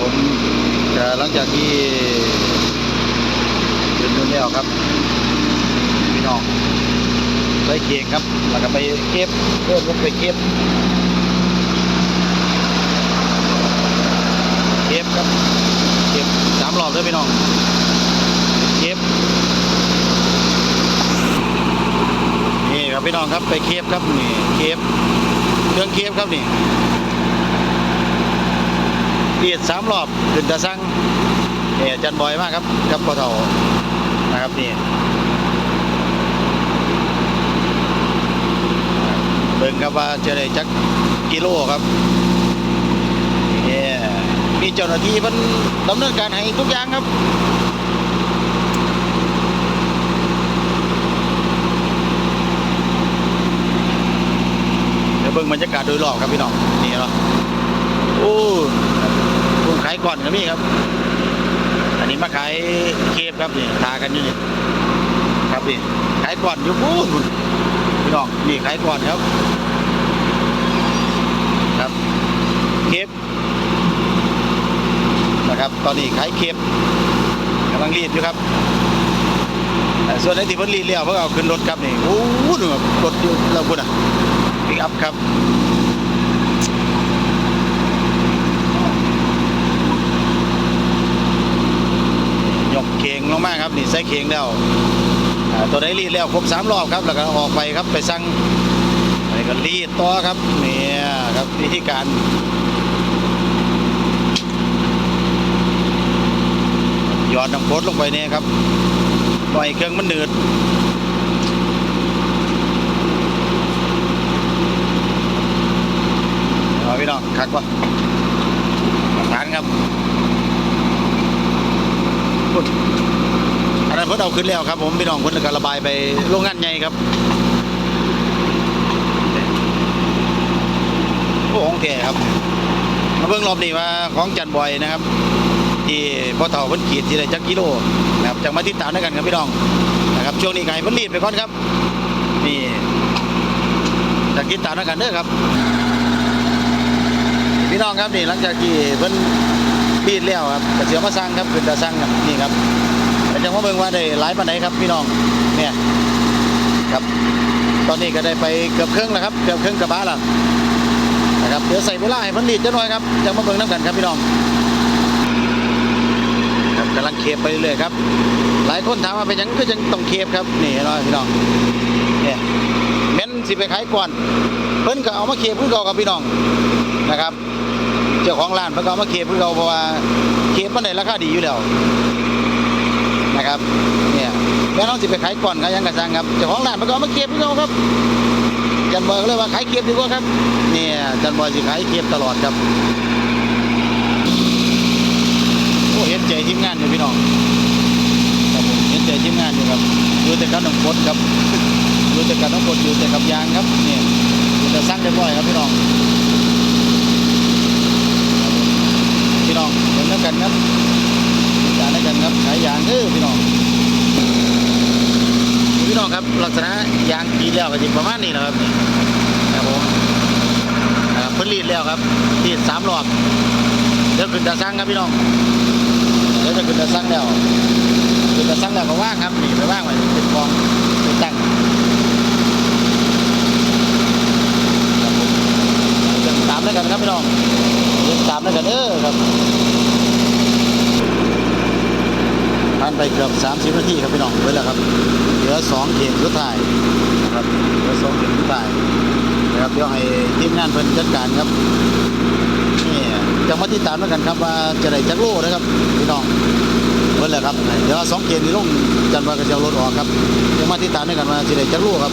ผมจะหลังจากที่เดินนู่นแล้วครับพี่น้องไปเก่งครับ แล้วก็ไปเก็บเพิ่มลงไปเก็บเก็บครับเก็บสามรอบเลยพี่น้องเก็บนี่ครับพี่น้องครับไปเก็บครับนี่เก็บเครื่องเก็บครับนี่ เปียดสามรอบขึ้นตะสั่งเนี่ยอจันบอยมากครับกับปอเทานะครับนี่เบิ่งครับว่าจะได้จักกิโลครับเนี่ยมีเจ้าหน้าที่เพิ่นดำเนินการให้ทุกอย่างครับเดี๋ยวเบิ่งบรรยากาศโดยรอบครับพี่น้องนี่เนาะายก่อนครับพี่ครับ อันนี้มาขายเคฟครับนี่ทากันอยู่นี่ครับนี่ขายก่อนอยู่พูนพุ่นพี่น้องนี่ขายก่อนครับครับเคฟนะครับ ตอนนี้ขายเคฟกำลังรีดอยู่ครับแต่ส่วนไอ้ที่เพิ่นรีดแล้วเพิ่นเอาขึ้นรถครับนี่โอ้โหรถอยู่เราพุ่นอะปิกอัพครับ ยกเข่ งมาครับนี่ใส่เข่งแล้วตัวไหนรีดแล้วครบสามรอบครับแล้วก็ออกไปครับไปสั่งไปก็รีดต่อครับเนี่ยครับวิธีการหยอดน้ำโคตรลงไปเนี่ยครับปล่อยเครื่องมันหนืดเอาพี่น้องคักวะทานครับ เพิ่นเอาขึ้นแล้วครับผมพี่น้องเพิ่นก็ระบายไปโรงงานใหญ่ครับโอ้ของแท้ครับมาเบิ่งรอบนี้ว่าของจันบอยนะครับ ที่พ่อเฒ่าเพิ่นขีดที่ได้จักกิโลนะครับจังมาติดตามด้วยกันครับพี่น้องนะครับช่วงนี้ก็ให้เพิ่นรีดไปก่อนครับนี่จะติดตามด้วยกันเด้อครับ พี่น้องครับนี่หลังจากที่เพิ่นรีดแล้วครับก็เสียมาสร้างครับขึ้นตาสร้างครับนี่ครับ จังว่าเบิ่งว่าได้หลายปานไหนครับพี่น้องเนี่ยครับ ตอนนี้ก็ได้ไปเกือบครึ่งแล้วครับเกือบครึ่งกระบะแล้วนะครับเดี๋ยวใส่เวลาให้เพิ่นรีดจักหน่อยครับจังมาเบิ่งน้ำกันครับพี่น้องครับกำลังเคฟไปเรื่อยครับ หลายคนถามว่าเป็นยังก็ยังต้องเคฟครับนี่เห็นไหมพี่น้องเนี่ยแม่นสิไปขายก่อนเพิ่นก็เอามาเคฟคือเก่ากับพี่น้องนะครับ เจ้าของร้านเพิ่นก็เอามาเคฟคือเก่าเพราะว่าเคฟมันได้ราคาดีอยู่แล้ว นะครับเนี่ยแม่น้องสิไปขายก่อนขายหยังกระซังครับเจ้าของร้านเพิ่อามาเคฟคือเก่าครับจันบอยก็เลยว่าขายเคฟดีกว่าครับ เนี่ยจันบอยสิขายเคฟตลอดครับโอ้เห็นใจทีมงานอยู่พี่น้องครับผมเห็นใจทีมงานอยู่ครับอยู่แต่กับน้ำฝนครับอยู่แต่กับน้ำฝนอยู่แต่กับยางครับเนี่ยอยู่แต่สร้างเรียบร้อยครับพี่น้อง พี่น้องเหมือนกันครับจานด้วยกันครับขายยางเด้อพี่น้องพี่ น้องครับ ลักษณะยางกีแล้วก็จะประมาณนี้นะครับนี่ครับผมนะครับเพิ่นรีดแล้วครับรีดสามรอบเดี๋ยวขึ้นตาซังครับพี่น้องเดี๋ยวจะขึ้นตาซังแล้วขึ้นตาซังแล้วก็ว่างครับนี่ไปว่างไว้เป็นกองเป็นตั้งครับผมเดี๋ยวตามด้วยกันครับพี่น้อง เดินตามแล้วกันเด้อครับผ่าน ไปเกือบ 30 นาทีครับพี่น้องเบิดแล้วครับ เหลือสองเขตสุดท้ายนะครับ เหลือสองเขตสุดท้ายนะครับเดี๋ยวให้ทีมงานเพิ่นจัดการครับนี่จะมาติดตามแล้วกันครับว่าจะได้จักโลนะครับพี่น้องเบิดแล้วครับ เดี๋ยวสองเขตนี้ลงจันทร์วากระเจ้ารถออกครับเดี๋ยวมาติดตามด้วยกันว่าจะได้จักโลครับ